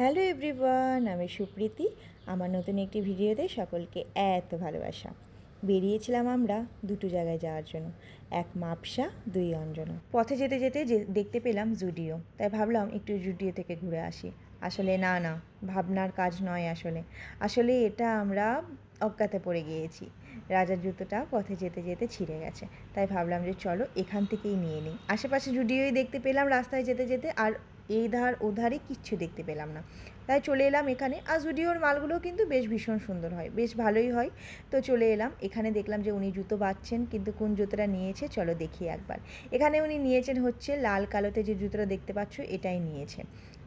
Hello everyone, আমি সুপ্রীতি। আমার নতুন একটি ভিডিওতে সকলকে এত ভালোবাসা। বেরিয়েছিলাম আমরা দুটো জায়গায় যাওয়ার জন্য, এক মাপসা, দুই অঞ্জন। পথে যেতে যেতে যে দেখতে পেলাম জুডিও, তাই ভাবলাম একটু জুডিও থেকে ঘুরে আসি। আসলে না না, ভাবনার কাজ নয় আসলে। আসলে এটা আমরা অজ্ঞাতে পড়ে গিয়েছি। রাজার জুতোটা পথে যেতে যেতে ছিঁড়ে গেছে। তাই ভাবলাম যে চলো এখান থেকেই নিয়ে নিই। আশেপাশে জুডিওই দেখতে পেলাম রাস্তায় যেতে যেতে, আর এই ধার ও ধারে কিচ্ছু দেখতে পেলাম না। তাই চলে এলাম এখানে। আর জুডিওর মালগুলো কিন্তু বেশ ভীষণ সুন্দর হয়, বেশ ভালোই হয়। তো চলে এলাম, এখানে দেখলাম যে উনি জুতো বাঁধছেন, কিন্তু কোন জুতোটা নিয়েছে চলো দেখি একবার। এখানে উনি নিয়েছেন হচ্ছে লাল কালোতে যে জুতোটা দেখতে পাচ্ছ এটাই নিয়েছে।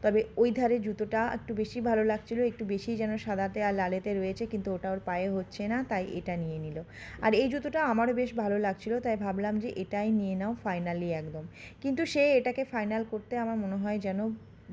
তবে ওই ধারে জুতোটা একটু বেশি ভালো লাগছিল, একটু বেশি যেন সাদাতে আর লালেতে রয়েছে, কিন্তু ওটা ওর পায়ে হচ্ছে না, তাই এটা নিয়ে নিল। আর এই জুতোটা আমারও বেশ ভালো লাগছিল, তাই ভাবলাম যে এটাই নিয়ে নাও ফাইনালি একদম। কিন্তু সে এটাকে ফাইনাল করতে আমার মনে হয় যেন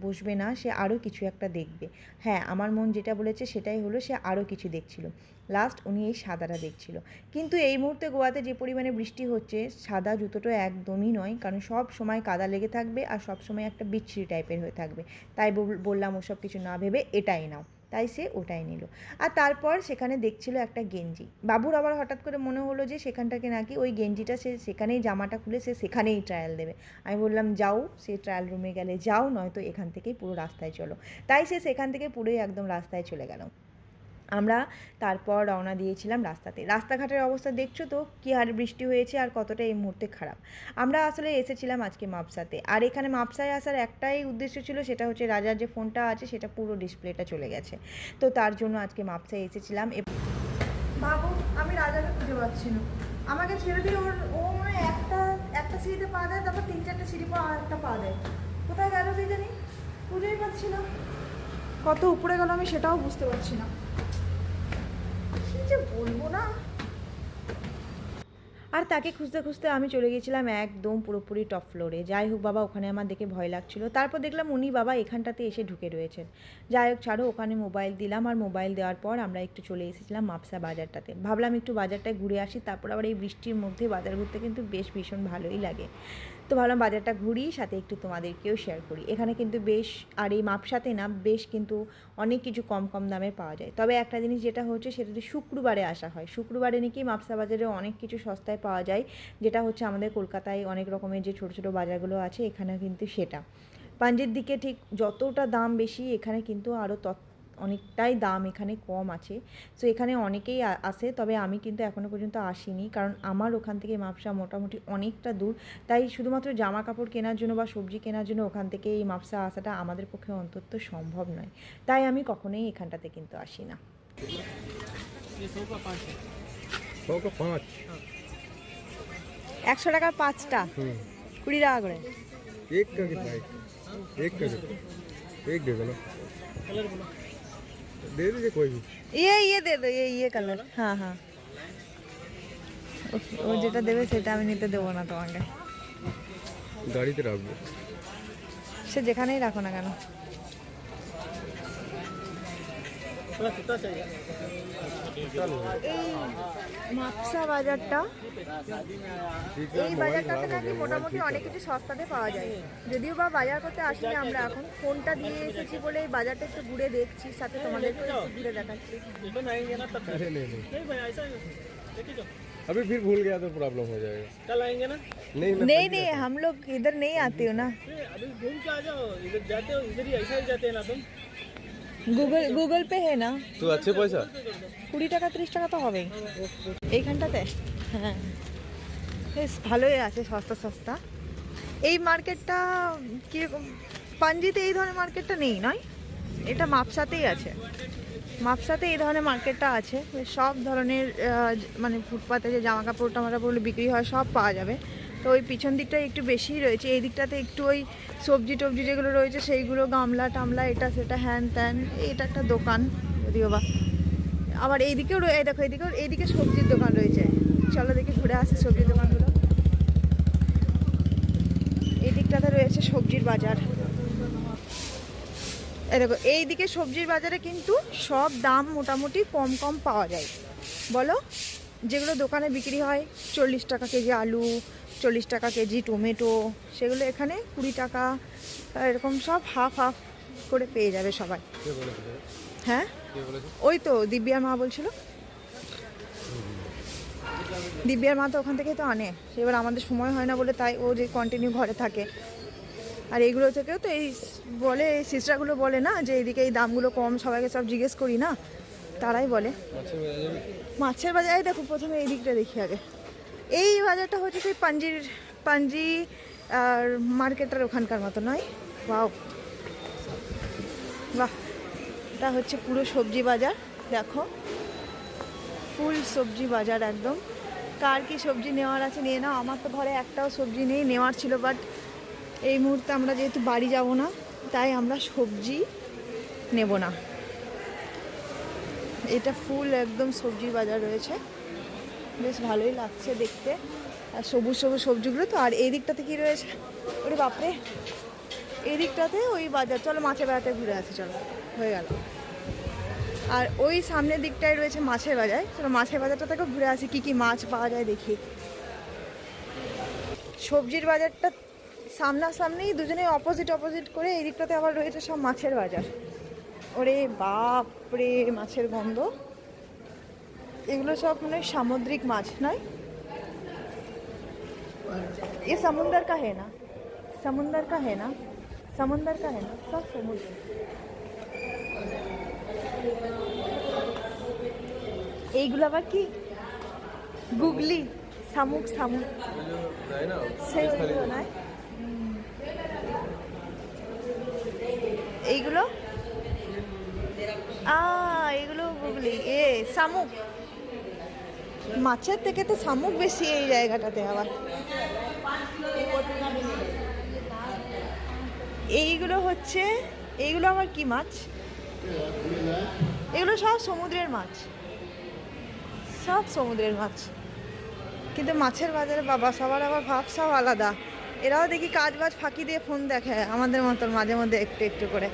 বসবে না, সে আরও কিছু একটা দেখবে। হ্যাঁ আমার মন যেটা বলেছে সেটাই হলো, সে আরও কিছু দেখছিল। লাস্ট উনি এই সাদাটা দেখছিল। কিন্তু এই মুহূর্তে গোয়াতে যে পরিমাণে বৃষ্টি হচ্ছে, সাদা জুতোটা একদমই নয়, কারণ সব সময় কাদা লেগে থাকবে আর সব সময় একটা বিচ্ছিরি টাইপের হয়ে থাকবে। তাই বল- বললাম ওসব কিছু না ভেবে এটাই নাও। তাই সে ওটাই নিল। আর তারপর সেখানে দেখছিল একটা গেঞ্জি। বাবুর আবার হঠাৎ করে মনে হলো যে সেখানটাকে নাকি ওই গেঞ্জিটা সে সেখানেই জামাটা খুলে সে সেখানেই ট্রায়াল দেবে। আমি বললাম, যাও, সে ট্রায়াল রুমে গেলে যাও, নয়তো এখান থেকেই পুরো রাস্তায় চলো। তাই সে সেখান থেকে পুরোই একদম রাস্তায় চলে গেল। আমরা তারপর রওনা দিয়েছিলাম রাস্তাতে। রাস্তাঘাটের অবস্থা দেখছ তো? কী হারে বৃষ্টি হয়েছে আর কতটা এই মুহূর্তে খারাপ। আমরা আসলে এসেছিলাম আজকে মাপসাতে। আর এখানে মাপসায় আসার একটাই উদ্দেশ্য ছিল সেটা হচ্ছে রাজার যে ফোনটা আছে সেটা পুরো ডিসপ্লেটা চলে গেছে। তো তার জন্য আজকে মাপসায় এসেছিলাম এ- বাবু, আমি রাজাকে খুঁজে পাচ্ছি না। আমাকে ছেড়ে দিয়ে ওর ও মানে একটা একটা সিঁড়িতে পা দেয়, তারপর তিন চারটে সিঁড়ি পা একটা পা দেয়। কোথায় গেল কি জানি খুঁজেই পাচ্ছি না। কত উপরে গেল আমি সেটাও বুঝতে পারছি না। বলব না। আর তাকে খুঁজতে খুঁজতে আমি চলে গেছিলাম একদম পুরোপুরি টপ ফ্লোরে যাই হোক বাবা, ওখানে আমার দেখে ভয় লাগছিল। তারপর দেখলাম উনি বাবা এখানটাতে এসে ঢুকে রয়েছেন। যাই হোক, ছাড়ো, ওখানে মোবাইল দিলাম। আর মোবাইল দেওয়ার পর আমরা একটু চলে এসেছিলাম মাপসা বাজারটাতে। ভাবলাম একটু বাজারটায় ঘুরে আসি। তারপর আবার এই বৃষ্টির মধ্যে বাজার ঘুরতে কিন্তু বেশ ভীষণ ভালোই লাগে। তো ভাবলাম বাজারটা ঘুরি, সাথে একটু তোমাদেরকেও শেয়ার করি। এখানে কিন্তু বেশ, আর এই মাপসাতে না বেশ কিন্তু অনেক কিছু কম কম দামে পাওয়া যায়। তবে একটা জিনিস যেটা হচ্ছে, সেটা শুক্রবারে আসা হয়। শুক্রবারে নাকি মাপসা বাজারে অনেক কিছু সস্তায় পাওয়া যায়। যেটা হচ্ছে আমাদের কলকাতায় অনেক রকমের যে ছোটো ছোটো বাজারগুলো আছে এখানে কিন্তু সেটা। পাঞ্জের দিকে ঠিক যতটা দাম বেশি, এখানে কিন্তু আরও তত অনেকটাই দাম এখানে কম আছে সো এখানে অনেকেই আ- আসে তবে আমি কিন্তু এখনও পর্যন্ত আসিনি কারণ আমার ওখান থেকে মাপসা মোটামুটি অনেকটা দূর তাই শুধুমাত্র জামা কাপড় কেনার জন্য বা সবজি কেনার জন্য ওখান থেকে এই মাপসা আসাটা আমাদের পক্ষে অন্তত সম্ভব নয় তাই আমি কখনোই এখানটাতে কিন্তু আসি না सौ का पाँच একশো টাকার পাঁচটা কুড়ি টাকা করে एक का कितना एक एक का कितना एक दे दो ना दे दीजिए कोई भी ইয়ে ইয়ে দে দো ইয়ে ইয়ে কালার হ্যাঁ হ্যাঁ ও- ও যেটা দেবে সেটা আমি নিতে দেবো না তোমাকে গাড়িতে রাখবো সে যেখানেই রাখো না কেন এই মাপসা বাজারটা এই বাজারটাতে নাকি মোটামুটি অনেক কিছু সস্তাতে পাওয়া যায় যদিও বা বাজার করতে আসিনি আমরা এখন ফোনটা দিয়ে এসেছি বলে এই বাজারটা একটু ঘুরে দেখছি সাথে তোমাদেরকে একটু ঘুরে দেখাচ্ছি अरे नहीं नहीं अभी फिर भूल गया तो प्रॉब्लम हो जाएगा कल आएंगे ना नहीं मैं नहीं नहीं हम लोग इधर नहीं आते हो ना फिर अभी घूम के आ जाओ इधर जाते हो इधर ही ऐसा ही जाते हैं ना तुम গুগল গুগল পে হে না तो अच्छे पैसा কুড়ি টাকা ত্রিশ টাকা তো হবেই এইখানটাতে হ্যাঁ বেশ ভালোই আছে সস্তা সস্তা। এই মার্কেটটা কীরকম পাঞ্জিতে এই ধরনের মার্কেটটা নেই, নয়? এটা মাপসাতেই আছে। মাপসাতে এই ধরনের মার্কেটটা আছে। সব ধরনের মানে ফুটপাতে যে জামা কাপড় টামা কাপড়গুলো বিক্রি হয়, সব পাওয়া যাবে। তো ওই পিছন দিকটা একটু বেশিই রয়েছে। এই দিকটাতে একটু ওই সবজি টবজি যেগুলো রয়েছে, সেইগুলো গামলা টামলা, এটা সেটা হ্যান ত্যান, এটা একটা দোকান, যদিও বা। আবার এইদিকেও এই দেখো, এইদিকেও, এইদিকে সবজির দোকান রয়েছে। চলো দেখে ঘুরে আসি সবজির দোকানগুলো। এই দিকটাতে রয়েছে সবজির বাজার। দেখো এই দিকে সবজির বাজারে কিন্তু সব দাম মোটামুটি কম কম পাওয়া যায়। বলো? যেগুলো দোকানে বিক্রি হয় চল্লিশ টাকা কেজি আলু চল্লিশ টাকা কেজি টমেটো সেগুলো এখানে কুড়ি টাকা এরকম সব হাফ হাফ করে পেয়ে যাবে সবাই। হ্যাঁ? ওই তো দিব্যার মা বলছিল। দিব্যার মা তো ওখান থেকেই তো আনে। এবার আমাদের সময় হয় না বলে তাই ও যে কন্টিনিউ ঘরে থাকে। আর এইগুলো থেকেও তো এই বলে, এই সিস্টারগুলো বলে না যে এদিকে এই দামগুলো কম, সবাইকে সব জিজ্ঞেস করি না? তারাই বলে। মাছের বাজার দেখো প্রথমে এই দিকটা দেখি আগে। এই বাজারটা হচ্ছে সেই পাঞ্জির, পাঞ্জি আর মার্কেটের ওখানকার মতো নয়। বাও বাহ, এটা হচ্ছে পুরো সবজি বাজার। দেখো, ফুল সবজি বাজার একদম। কার কি সবজি নেওয়ার আছে নিয়ে নাও। আমার তো ঘরে একটাও সবজি নেই, নেওয়ার ছিল বাট এই মুহূর্তে আমরা যেহেতু বাড়ি যাব না, তাই আমরা সবজি নেব না। এটা ফুল একদম সবজির বাজার রয়েছে। বেশ ভালোই লাগছে দেখতে। আর সবুজ সবুজ সবজিগুলো তো, আর এই দিকটাতে কী রয়েছে? ওরে বাপরে! এই দিকটাতে ওই বাজার, চলো মাছের বেড়াতে ঘুরে আসি, চলো। হয়ে গেল। আর ওই সামনের দিকটায় রয়েছে মাছের বাজার। তো মাছের বাজারটা থেকে ঘুরে আসি কি কি মাছ পাওয়া যায় দেখি। সবজির বাজারটা সামনাসামনি দুজনে অপোজিট অপোজিট করে এই দিকটাতে আবার রয়েছে সব মাছের বাজার। ওরে বাপরে মাছের গন্ধ। এগুলো সব মানে সামুদ্রিক মাছ নয় এ সমুন্দর কাহে না? সমুন্দর কাহে না? সমুন্দর কাহে না? সব সমুদ্র এইগুলো আবার কি? গুগলি, শামুক শামুক। এইগুলো? আ গুগলি। এ, শামুক। মাছের থেকে তো শামুক বেশি এই জায়গাটাতে আবার। এইগুলো হচ্ছে, এইগুলো আবার কি মাছ? এগুলো সব সমুদ্রের মাছ। সব সমুদ্রের মাছ। কিন্তু মাছের বাজারে বাবা, সবার আবার ভাব সব আলাদা। এরাও দেখি কাজ বাজ ফাঁকি দিয়ে ফোন দেখে আমাদের মতন মাঝে মধ্যে একটু একটু করে।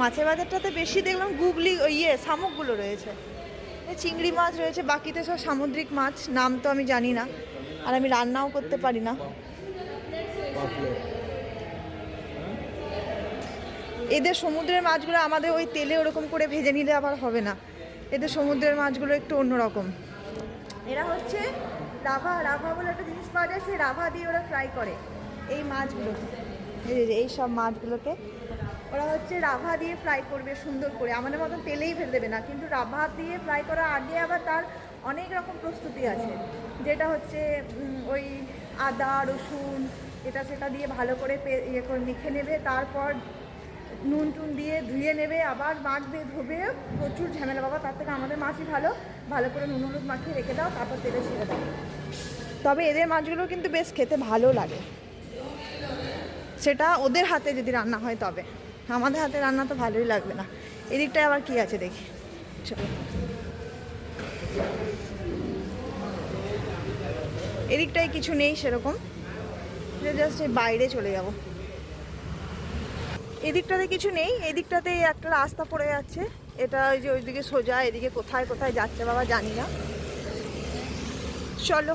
মাছের বাজারটাতে বেশি দেখলাম গুগলি ইয়ে শামুকগুলো রয়েছে। চিংড়ি মাছ রয়েছে, বাকিতে সব সামুদ্রিক মাছ। নাম তো আমি জানি না। আর আমি রান্নাও করতে পারি না। এদের সমুদ্রের মাছগুলো আমাদের ওই তেলে ওরকম করে ভেজে নিলে আবার হবে না। এদের সমুদ্রের মাছগুলো একটু অন্যরকম। এরা হচ্ছে রাভা রাভা বলে একটা জিনিস পাওয়া যায়, সেই রাভা দিয়ে ওরা ফ্রাই করে এই মাছগুলো। এই সব মাছগুলোকে ওরা হচ্ছে রাভা দিয়ে ফ্রাই করবে সুন্দর করে। আমাদের মতন তেলেই ফেলে দেবে না, কিন্তু রাভা দিয়ে ফ্রাই করার আগে আবার তার অনেক রকম প্রস্তুতি আছে। যেটা হচ্ছে ওই আদা, রসুন, এটা সেটা দিয়ে ভালো করে ইয়ে করে মেখে নেবে, তারপর নুন টুন দিয়ে ধুয়ে নেবে, আবার মাখবে ধোবে। প্রচুর ঝামেলা বাবা, তার থেকে আমাদের মাছই ভালো। ভালো করে নুন হলুদ মাখিয়ে রেখে দাও, তারপর তেলে ছেড়ে দাও। তবে এদের মাছগুলো কিন্তু বেশ খেতে ভালো লাগে। সেটা ওদের হাতে যদি রান্না হয় তবে। আমাদের হাতে রান্না তো ভালোই লাগবে না। এদিকটায় আবার কি আছে দেখি। এদিকটায় কিছু নেই সেরকম। জাস্ট বাইরে চলে যাব। এদিকটাতে কিছু নেই, এদিকটাতে একটা রাস্তা পড়ে যাচ্ছে। এটা ওই যে ওইদিকে সোজা, এদিকে কোথায় কোথায় যাচ্ছে বাবা জানি না। চলো,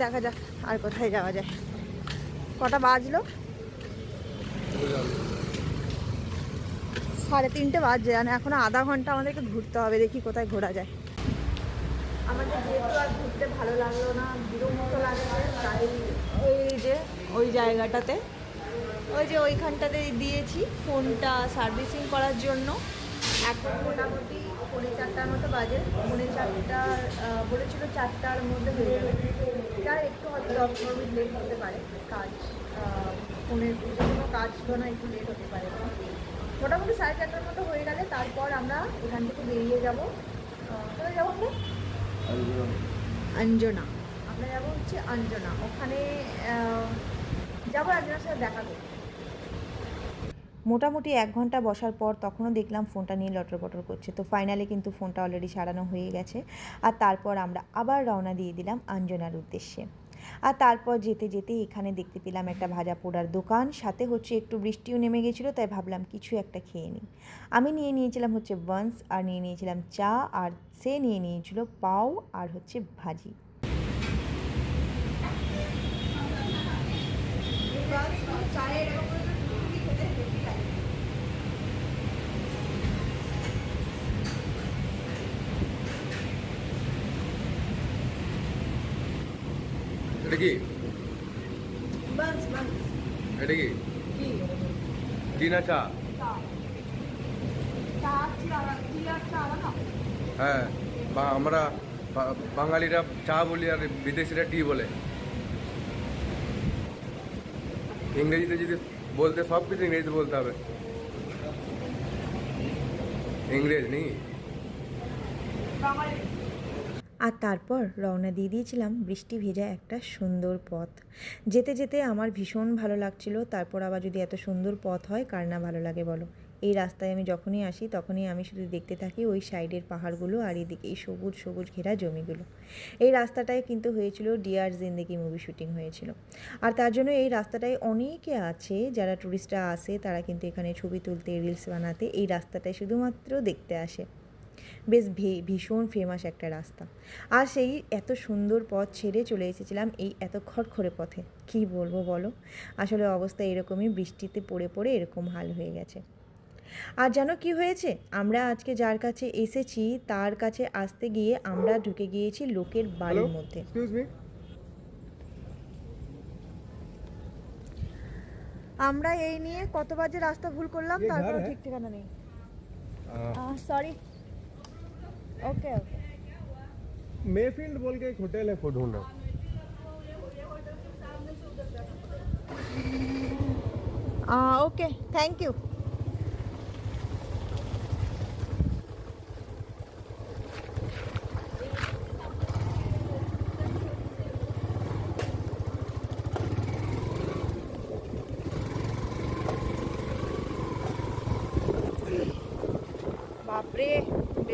দেখা যাক আর কোথায় যাওয়া যায়। কটা বাজলো? সাড়ে তিনটে বাজছে মানে এখন আধা ঘণ্টা আমাদেরকে ঘুরতে হবে, দেখি কোথায় ঘোরা যায়। আমাদের যেহেতু আর ঘুরতে ভালো লাগল না, বিরক্ত লাগছে, তাই ওই যে ওই জায়গাটাতে ওই যে ওইখানটাতে দিয়েছি ফোনটা সার্ভিসিং করার জন্য। এখন মোটামুটি পৌনে চারটার মতো বাজে। পৌনে চারটা আহ, বলেছিল চারটার মধ্যে হয়ে যাবে। তার একটু হয়তো দশ পনেরো মিনিট লেট হতে পারে কাজ ফোনের যে কোনো কাজ না একটু লেট হতে পারে। মোটামুটি সাড়ে চারটার মতো হয়ে গেলে তারপর আমরা এখান থেকে বেরিয়ে যাব। কোথায় যাব আমরা? অঞ্জনা আমরা যাব হচ্ছে অঞ্জনা ওখানে যাব একজনের সাথে দেখা করতে। মোটামুটি এক ঘণ্টা বসার পর তখনও দেখলাম ফোনটা নিয়ে লটর পটর করছে। তো ফাইনালি কিন্তু ফোনটা অলরেডি সারানো হয়ে গেছে। আর তারপর আমরা আবার রওনা দিয়ে দিলাম আঞ্জনার উদ্দেশ্যে। আর তারপর যেতে যেতে এখানে দেখতে পেলাম একটা ভাজা পোড়ার দোকান। সাথে হচ্ছে একটু বৃষ্টিও নেমে গেছিল, তাই ভাবলাম কিছু একটা খেয়ে নিই। আমি নিয়ে নিয়েছিলাম হচ্ছে বান্স আর নিয়ে নিয়েছিলাম চা, আর সে নিয়ে নিয়েছিল পাও, আর হচ্ছে ভাজি চায়ে এরকম করে তো ঢুকি খেতে হেভি লাগে কি বান্স বান্স এটা কি কি টি না চা চা চা চি আর টি আর চা আলাদা হ্যাঁ বা আমরা বা- বাঙালিরা চা বলি আর বিদেশিরা টি বলে ইংরেজিতে যদি বলতে সব কিছু ইংরেজিতে বলতে হবে ইংরেজ নেই বাঙালি আর তারপর রওনা দিয়ে দিয়েছিলাম বৃষ্টি ভেজা একটা সুন্দর পথ। যেতে যেতে আমার ভীষণ ভালো লাগছিল, তারপর আবার যদি এত সুন্দর পথ হয়, কার না ভালো লাগে বলো? এই রাস্তায় আমি যখনই আসি, তখনই আমি শুধু দেখতে থাকি ওই সাইডের পাহাড়গুলো আর এদিকে এই সবুজ সবুজ ঘেরা জমিগুলো। এই রাস্তাটায় কিন্তু হয়েছিল ডিয়ার জিন্দেগি মুভি শুটিং হয়েছিল। আর তার জন্য এই রাস্তাটায় অনেকে আছে, যারা ট্যুরিস্টরা আসে, তারা কিন্তু এখানে ছবি তুলতে রিলস বানাতে, এই রাস্তাটায় শুধুমাত্র দেখতে আসে। বেশ ভীষণ ফেমাস একটা রাস্তা। আর সেই এত সুন্দর পথ ছেড়ে চলে এসেছিলাম এই এত খড়খড়ে পথে। কি বলব বলো? আসলে অবস্থা এরকমই বৃষ্টিতে পড়ে পড়ে এরকম হাল হয়ে গেছে। আর জানো কি হয়েছে আমরা আজকে যার কাছে এসেছি তার কাছে আসতে গিয়ে আমরা ঢুকে গিয়েছি লোকের বাড়ির মধ্যে। আমরা এই নিয়ে কত বাজে রাস্তা ভুল করলাম তারপর ঠিক ঠিকানা নেই। সরি ओके ओके मेफील्ड बोल के एक होटल है फ़ूड ढूंढो। ओके थैंक यू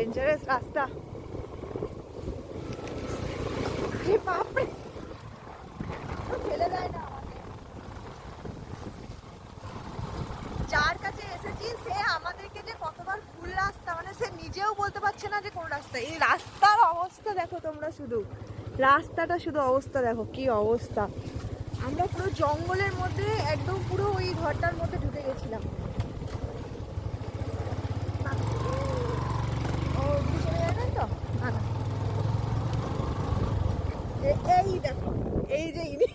ডেঞ্জারাস রাস্তা বাপরে না যার কাছে এসেছি, সে আমাদেরকে যে কতবার ভুল রাস্তা মানে সে নিজেও বলতে পারছে না যে কোন রাস্তা। এই রাস্তার অবস্থা দেখো তোমরা শুধু। রাস্তাটা শুধু অবস্থা দেখো, কি অবস্থা। আমরা পুরো জঙ্গলের মধ্যে, একদম পুরো ওই ঘরটার মধ্যে ঢুকে গেছিলাম ও ওদিকে চলে যাবেন তো না না এ- এই দেখো এই যে ইনি।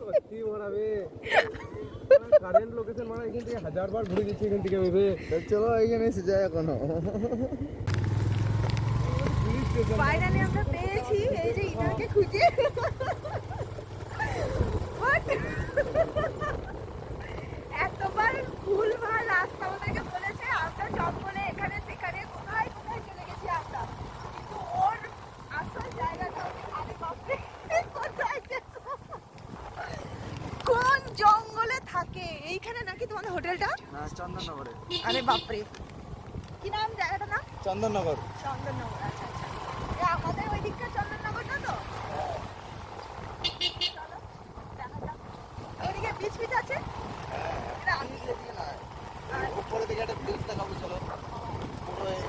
সত্যি মারাবে কারেন্ট লোকেশন মানে এখান থেকে হাজার বার ঘুরে গেছি এখান থেকে ভেবে চলো এখানে এসে যায় এখনও। ফাইনালি আমরা পেয়েছি এই যে ইনাকে খুঁজে What? এতবার ভুলভাল রাস্তা আমাদেরকে বলেছে আমরা জঙ্গলে এখানে সেখানে কোথায় কোথায় চলে গেছি আমরা কিন্তু ওর আসল জায়গাটা হচ্ছে আরে বাপরে কোথায় গেছো? কোন জঙ্গলে থাকে এইখানে নাকি তোমাদের হোটেলটা হ্যাঁ চন্দননগরে। আরে বাপরে। কি নাম জায়গাটা না চন্দননগর। চন্দননগর আচ্ছা আচ্ছা। আমাদের ওই দিককার চন্দননগরটা তো চলো, দেখা যাক। ওইদিকে বিচ বিচ আছে এটা আমি উপরে দিকে একটা ব্রিজ দেখাবো চলো পুরো এই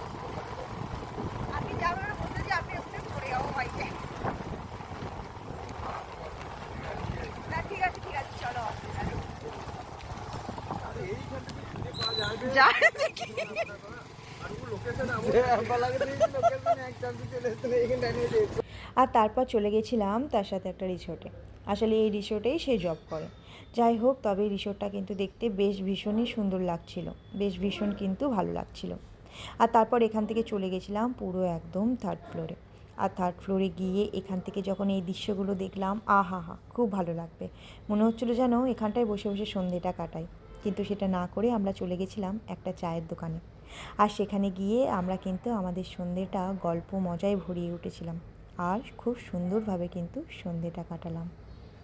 আপনি যাবেন না বলতে যে আপনি উঠে পড়ে যাব বাইকে না ঠিক আছে ঠিক আছে চলো অসুবিধা নেই। যায় দেখি আর তারপর চলে গেছিলাম তার সাথে একটা রিসোর্টে। আসলে এই রিসোর্টেই সে জব করে। যাই হোক, তবে এই রিসোর্টটা কিন্তু দেখতে বেশ ভীষণই সুন্দর লাগছিল। বেশ ভীষণ কিন্তু ভালো লাগছিল। আর তারপর এখান থেকে চলে গেছিলাম পুরো একদম থার্ড ফ্লোরে আর থার্ড ফ্লোরে গিয়ে এখান থেকে যখন এই দৃশ্যগুলো দেখলাম, আহা হা, খুব ভালো লাগবে। মনে হচ্ছিল যেন এখানটায় বসে বসে সন্ধেটা কাটাই। কিন্তু সেটা না করে আমরা চলে গেছিলাম একটা চায়ের দোকানে। আর সেখানে গিয়ে আমরা কিন্তু আমাদের সন্ধেটা গল্প মজায় ভরিয়ে উঠেছিলাম। আর খুব সুন্দরভাবে কিন্তু সন্ধেটা কাটালাম।